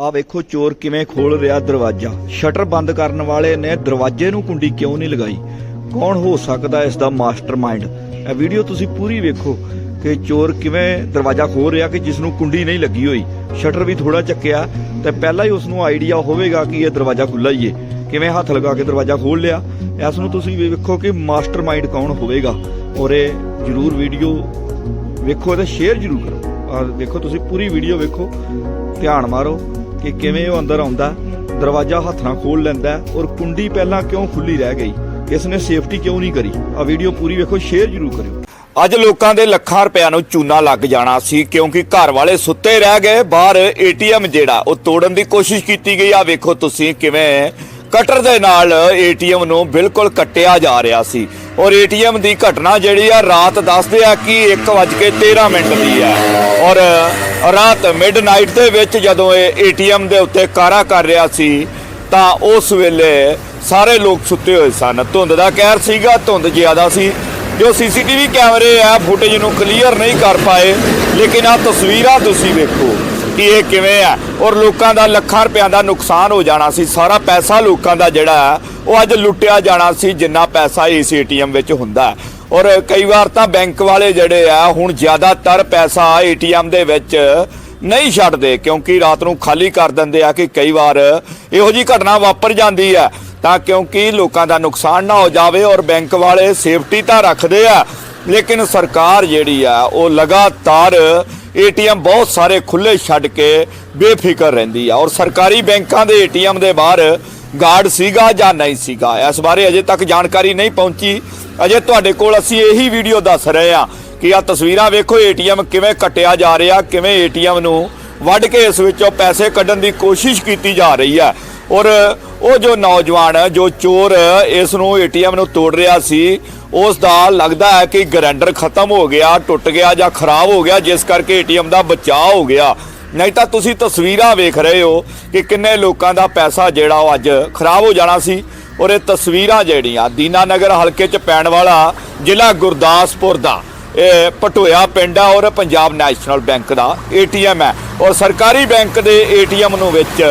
ਆ ਵੇਖੋ ਚੋਰ ਕਿਵੇਂ ਖੋਲ ਰਿਹਾ ਦਰਵਾਜ਼ਾ। ਸ਼ਟਰ ਬੰਦ ਕਰਨ ਵਾਲੇ ਨੇ ਦਰਵਾਜ਼ੇ ਨੂੰ ਕੁੰਡੀ ਕਿਉਂ ਨਹੀਂ ਲਗਾਈ? ਕੌਣ ਹੋ ਸਕਦਾ ਇਸ ਦਾ ਮਾਸਟਰਮਾਈਂਡ? ਇਹ ਵੀਡੀਓ ਤੁਸੀਂ ਪੂਰੀ ਵੇਖੋ ਕਿ ਚੋਰ ਕਿਵੇਂ ਦਰਵਾਜ਼ਾ ਖੋਲ ਰਿਹਾ ਕਿ ਜਿਸ ਨੂੰ ਕੁੰਡੀ ਨਹੀਂ ਲੱਗੀ ਹੋਈ। ਸ਼ਟਰ ਵੀ ਥੋੜਾ ਚੱਕਿਆ ਤੇ ਪਹਿਲਾਂ ਹੀ ਉਸ ਨੂੰ ਆਈਡੀਆ ਹੋਵੇਗਾ ਕਿ ਇਹ ਦਰਵਾਜ਼ਾ ਖੁੱਲਾ ਹੀ ਏ। ਕਿਵੇਂ ਹੱਥ ਲਗਾ ਕੇ ਦਰਵਾਜ਼ਾ ਖੋਲ ਲਿਆ? ਇਸ ਨੂੰ ਤੁਸੀਂ ਵੀ ਵੇਖੋ ਕਿ ਮਾਸਟਰਮਾਈਂਡ ਕੌਣ ਹੋਵੇਗਾ। ਔਰ ਇਹ ਜਰੂਰ ਵੀਡੀਓ ਵੇਖੋ ਤੇ ਸ਼ੇਅਰ ਜਰੂਰ ਕਰੋ। ਔਰ ਦੇਖੋ ਤੁਸੀਂ ਪੂਰੀ ਵੀਡੀਓ ਵੇਖੋ। ਧਿਆਨ ਮਾਰੋ। ਕਿ ਕਿਵੇਂ ਉਹ ਅੰਦਰ ਆਉਂਦਾ, ਦਰਵਾਜ਼ਾ ਹੱਥ ਨਾਲ ਖੋਲ ਲੈਂਦਾ ਔਰ ਕੁੰਡੀ ਪਹਿਲਾਂ ਕਿਉਂ ਖੁੱਲੀ ਰਹਿ ਗਈ? ਇਸ ਨੇ ਸੇਫਟੀ ਕਿਉਂ ਨਹੀਂ ਕਰੀ? ਆ ਵੀਡੀਓ ਪੂਰੀ ਵੇਖੋ ਸ਼ੇਅਰ ਜਰੂਰ ਕਰਿਓ। ਅੱਜ ਲੋਕਾਂ ਦੇ ਲੱਖਾਂ ਰੁਪਿਆਂ ਨੂੰ ਚੂਨਾ ਲੱਗ ਜਾਣਾ ਸੀ ਕਿਉਂਕਿ ਘਰ ਵਾਲੇ ਸੁੱਤੇ ਰਹਿ ਗਏ, ਬਾਹਰ ਏਟੀਐਮ ਜਿਹੜਾ ਉਹ ਤੋੜਨ ਦੀ ਕੋਸ਼ਿਸ਼ ਕੀਤੀ ਗਈ। ਆ ਵੇਖੋ ਤੁਸੀਂ ਕਿਵੇਂ ਕਟਰ ਦੇ ਨਾਲ ਏਟੀਐਮ ਨੂੰ ਬਿਲਕੁਲ ਕੱਟਿਆ ਜਾ ਰਿਹਾ ਸੀ। ਔਰ ਏਟੀਐਮ ਦੀ ਘਟਨਾ ਜਿਹੜੀ ਆ ਰਾਤ ਦੱਸਦੇ ਆ ਕਿ 1:13 ਮਿੰਟ ਦੀ ਆ। ਔਰ ਰਾਤ ਮਿਡਨਾਈਟ ਦੇ ਵਿੱਚ ਜਦੋਂ ਇਹ ਏਟੀਐਮ ਦੇ ਉੱਤੇ ਕਾਰਾ ਕਰ ਰਿਹਾ ਸੀ, ਤਾਂ ਉਸ ਵੇਲੇ ਸਾਰੇ ਲੋਕ ਸੁੱਤੇ ਹੋਏ ਸਨ। ਧੁੰਦ ਦਾ ਕਹਿਰ ਸੀਗਾ, ਧੁੰਦ ਜ਼ਿਆਦਾ ਸੀ। ਜੋ ਸੀਸੀਟੀਵੀ ਕੈਮਰੇ ਆ, ਫੁਟੇਜ ਨੂੰ ਕਲੀਅਰ ਨਹੀਂ ਕਰ ਪਾਏ, ਲੇਕਿਨ ਆ ਤਸਵੀਰਾਂ ਤੁਸੀਂ ਵੇਖੋ। ਕਿ ਇਹ ਕਿਵੇਂ ਆ? ਔਰ ਲੋਕਾਂ ਦਾ ਲੱਖਾਂ ਰੁਪਿਆਂ ਦਾ ਨੁਕਸਾਨ ਹੋ ਜਾਣਾ ਸੀ। ਸਾਰਾ ਪੈਸਾ ਲੋਕਾਂ ਦਾ ਜਿਹੜਾ ਉਹ ਅੱਜ ਲੁੱਟਿਆ ਜਾਣਾ ਸੀ, ਜਿੰਨਾ ਪੈਸਾ ਇਸ ਏਟੀਐਮ ਵਿੱਚ ਹੁੰਦਾ ਔਰ ਕਈ ਵਾਰ ਤਾਂ ਬੈਂਕ ਵਾਲੇ ਜਿਹੜੇ ਆ, ਹੁਣ ਜ਼ਿਆਦਾਤਰ ਪੈਸਾ ਏਟੀਐਮ ਦੇ ਵਿੱਚ ਨਹੀਂ ਛੱਡਦੇ, ਕਿਉਂਕਿ ਰਾਤ ਨੂੰ ਖਾਲੀ ਕਰ ਦਿੰਦੇ ਆ ਕਿ ਕਈ ਵਾਰ ਇਹੋ ਜੀ ਘਟਨਾ ਵਾਪਰ ਜਾਂਦੀ ਹੈ ਤਾਂ ਕਿਉਂਕਿ ਲੋਕਾਂ ਦਾ ਨੁਕਸਾਨ ਨਾ ਹੋ ਜਾਵੇ ਔਰ ਬੈਂਕ ਵਾਲੇ ਸੇਫਟੀ ਤਾਂ ਰੱਖਦੇ ਆ, ਲੇਕਿਨ ਸਰਕਾਰ ਜਿਹੜੀ ਆ, ਉਹ ਲਗਾਤਾਰ ਏਟੀਐਮ ਬਹੁਤ ਸਾਰੇ ਖੁੱਲੇ ਛੱਡ ਕੇ ਬੇਫਿਕਰ ਰਹਿੰਦੀ ਆ ਔਰ ਸਰਕਾਰੀ ਬੈਂਕਾਂ ਦੇ ਏਟੀਐਮ ਦੇ ਬਾਹਰ ਗਾਰਡ ਸੀਗਾ ਜਾਂ ਨਹੀਂ ਸੀਗਾ? ਇਸ ਬਾਰੇ ਅਜੇ ਤੱਕ ਜਾਣਕਾਰੀ ਨਹੀਂ ਪਹੁੰਚੀ। ਅਜੇ ਤੁਹਾਡੇ ਕੋਲ ਅਸੀਂ ਇਹੀ ਵੀਡੀਓ ਦੱਸ ਰਹੇ ਆ ਕਿ ਆ ਤਸਵੀਰਾਂ ਵੇਖੋ, ਏਟੀਐਮ ਕਿਵੇਂ ਕੱਟਿਆ ਜਾ ਰਿਹਾ, ਕਿਵੇਂ ਏਟੀਐਮ ਨੂੰ ਵੱਢ ਕੇ ਇਸ ਵਿੱਚੋਂ ਪੈਸੇ ਕੱਢਣ ਦੀ ਕੋਸ਼ਿਸ਼ ਕੀਤੀ ਜਾ ਰਹੀ ਹੈ ਔਰ ਉਹ ਜੋ ਨੌਜਵਾਨ, ਜੋ ਚੋਰ ਇਸ ਨੂੰ ਏਟੀਐਮ ਨੂੰ ਤੋੜ ਰਿਹਾ ਸੀ, ਉਸ ਦਾ ਲੱਗਦਾ ਹੈ ਕਿ ਗਰੈਂਡਰ ਖਤਮ ਹੋ ਗਿਆ, ਟੁੱਟ ਗਿਆ ਜਾਂ ਖਰਾਬ ਹੋ ਗਿਆ, ਜਿਸ ਕਰਕੇ ਏਟੀਐਮ ਦਾ ਬਚਾਅ ਹੋ ਗਿਆ। ਨਹੀਂ ਤਾਂ ਤੁਸੀਂ ਤਸਵੀਰਾਂ ਵੇਖ ਰਹੇ ਹੋ ਕਿ ਕਿੰਨੇ ਲੋਕਾਂ ਦਾ ਪੈਸਾ ਜਿਹੜਾ ਉਹ ਅੱਜ ਖਰਾਬ ਹੋ ਜਾਣਾ ਸੀ। ਔਰ ਇਹ ਤਸਵੀਰਾਂ ਜਿਹੜੀਆਂ, ਦੀਨਾਨਗਰ ਹਲਕੇ 'ਚ ਪੈਣ ਵਾਲਾ ਜ਼ਿਲ੍ਹਾ ਗੁਰਦਾਸਪੁਰ ਦਾ, ਇਹ ਪਟੋਇਆ ਪਿੰਡ ਆ ਔਰ ਪੰਜਾਬ ਨੈਸ਼ਨਲ ਬੈਂਕ ਦਾ ਏਟੀਐਮ ਹੈ। ਔਰ ਸਰਕਾਰੀ ਬੈਂਕ ਦੇ ਏਟੀਐਮ ਨੂੰ ਵਿੱਚ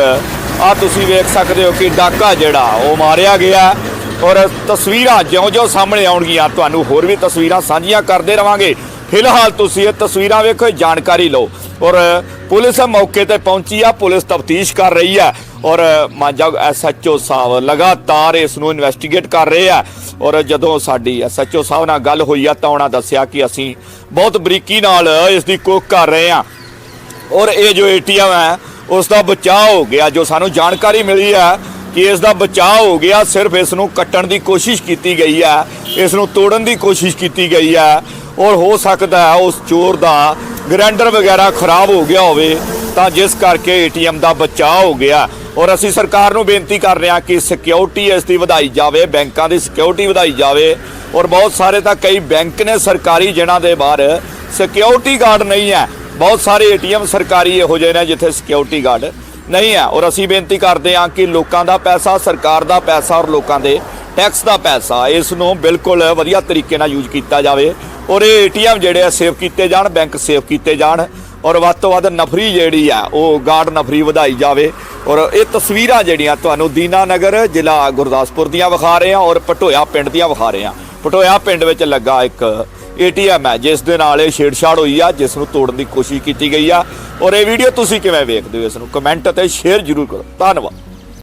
ਆ ਤੁਸੀਂ ਵੇਖ ਸਕਦੇ ਹੋ ਕਿ ਡਾਕਾ ਜਿਹੜਾ, ਉਹ ਮਾਰਿਆ ਗਿਆ ਔਰ ਤਸਵੀਰਾਂ ਜਿਉਂ-ਜਿਉਂ ਸਾਹਮਣੇ ਆਉਣਗੀਆਂ। ਤੁਹਾਨੂੰ ਹੋਰ ਵੀ ਤਸਵੀਰਾਂ ਸਾਂਝੀਆਂ ਕਰਦੇ ਰਵਾਂਗੇ। ਫਿਲਹਾਲ ਤੁਸੀਂ ਇਹ ਤਸਵੀਰਾਂ ਵੇਖੋ ਜਾਣਕਾਰੀ ਲਓ। ਔਰ ਪੁਲਿਸ ਮੌਕੇ ਤੇ ਪਹੁੰਚੀ ਆ, ਪੁਲਿਸ ਤਫਤੀਸ਼ ਕਰ ਰਹੀ ਹੈ ਔਰ ਮਾਂਜਾ ਐਸਐਚਓ ਸਾਹਿਬ ਲਗਾਤਾਰ ਇਸ ਨੂੰ ਇਨਵੈਸਟੀਗੇਟ ਕਰ ਰਹੇ ਆ। ਔਰ ਜਦੋਂ ਸਾਡੀ ਐਸਐਚਓ ਸਾਹਿਬ ਨਾਲ ਗੱਲ ਹੋਈ ਆ, ਤਾਂ ਉਹਨਾਂ ਦੱਸਿਆ ਕਿ ਅਸੀਂ ਬਹੁਤ ਬਰੀਕੀ ਨਾਲ ਇਸ ਦੀ ਕੋਕ ਕਰ ਰਹੇ ਆ। ਔਰ ਇਹ ਜੋ ਏਟੀਐਮ ਹੈ ਉਸ ਦਾ ਬਚਾਅ ਹੋ ਗਿਆ, ਜੋ ਸਾਨੂੰ ਜਾਣਕਾਰੀ ਮਿਲੀ ਹੈ ਕਿ ਇਸ ਦਾ ਬਚਾਅ ਹੋ ਗਿਆ, ਸਿਰਫ ਇਸ ਨੂੰ ਕੱਟਣ ਦੀ ਕੋਸ਼ਿਸ਼ ਕੀਤੀ ਗਈ ਹੈ, ਇਸ ਨੂੰ ਤੋੜਨ ਦੀ ਕੋਸ਼ਿਸ਼ ਕੀਤੀ ਗਈ ਹੈ, ਔਰ ਹੋ ਸਕਦਾ ਹੈ ਉਸ ਚੋਰ ਦਾ ਗ੍ਰੈਂਡਰ ਵਗੈਰਾ ਖਰਾਬ ਹੋ ਗਿਆ ਹੋਵੇ, ਤਾਂ ਜਿਸ ਕਰਕੇ ਏਟੀਐਮ ਦਾ ਬਚਾਅ ਹੋ ਗਿਆ। ਔਰ ਅਸੀਂ ਸਰਕਾਰ ਨੂੰ ਬੇਨਤੀ ਕਰ ਰਹੇ ਹਾਂ ਕਿ ਸਿਕਿਉਰਿਟੀ ਇਸ ਦੀ ਵਧਾਈ ਜਾਵੇ, ਬੈਂਕਾਂ ਦੀ ਸਿਕਿਉਰਿਟੀ ਵਧਾਈ ਜਾਵੇ, ਔਰ ਬਹੁਤ ਸਾਰੇ ਤਾਂ ਕਈ ਬੈਂਕ ਨੇ ਸਰਕਾਰੀ, ਜਿਨ੍ਹਾਂ ਦੇ ਬਾਹਰ ਸਿਕਿਉਰਿਟੀ ਗਾਰਡ ਨਹੀਂ ਹੈ ਬਹੁਤ ਸਾਰੇ ਏਟੀਐਮ ਸਰਕਾਰੀ ਇਹੋ ਜਿਹੇ ਨੇ ਜਿੱਥੇ ਸਿਕਿਉਰਿਟੀ ਗਾਰਡ ਨਹੀਂ ਹੈ। ਔਰ ਅਸੀਂ ਬੇਨਤੀ ਕਰਦੇ ਹਾਂ ਕਿ ਲੋਕਾਂ ਦਾ ਪੈਸਾ, ਸਰਕਾਰ ਦਾ ਪੈਸਾ ਔਰ ਲੋਕਾਂ ਦੇ ਟੈਕਸ ਦਾ ਪੈਸਾ ਇਸ ਨੂੰ ਬਿਲਕੁਲ ਵਧੀਆ ਤਰੀਕੇ ਨਾਲ ਯੂਜ਼ ਕੀਤਾ ਜਾਵੇ। ਔਰ ਇਹ ਏਟੀਐਮ ਜਿਹੜੇ ਆ ਸੇਵ ਕੀਤੇ ਜਾਣ ਬੈਂਕ ਸੇਵ ਕੀਤੇ ਜਾਣ। ਔਰ ਵੱਧ ਤੋਂ ਵੱਧ ਨਫਰੀ ਜਿਹੜੀ ਆ, ਉਹ ਗਾਰਡ ਨਫਰੀ ਵਧਾਈ ਜਾਵੇ। ਔਰ ਇਹ ਤਸਵੀਰਾਂ ਜਿਹੜੀਆਂ ਤੁਹਾਨੂੰ ਦੀਨਾ ਨਗਰ, ਜ਼ਿਲ੍ਹਾ ਗੁਰਦਾਸਪੁਰ ਦੀਆਂ ਵਿਖਾ ਰਹੇ ਹਾਂ ਔਰ ਪਟੋਇਆ ਪਿੰਡ ਦੀਆਂ ਵਿਖਾ ਰਹੇ ਹਾਂ। ਪਟੋਇਆ ਪਿੰਡ ਵਿੱਚ ਲੱਗਾ ਇੱਕ ਏਟੀਐਮ ਹੈ, ਜਿਸ ਦੇ ਨਾਲ ਇਹ ਛੇੜਛਾੜ ਹੋਈ ਆ, ਜਿਸ ਨੂੰ ਤੋੜਨ ਦੀ ਕੋਸ਼ਿਸ਼ ਕੀਤੀ ਗਈ ਆ। ਔਰ ਇਹ ਵੀਡੀਓ ਤੁਸੀਂ ਕਿਵੇਂ ਵੇਖਦੇ ਹੋ ਇਸ ਨੂੰ? ਕਮੈਂਟ ਅਤੇ ਸ਼ੇਅਰ ਜ਼ਰੂਰ ਕਰੋ। ਧੰਨਵਾਦ।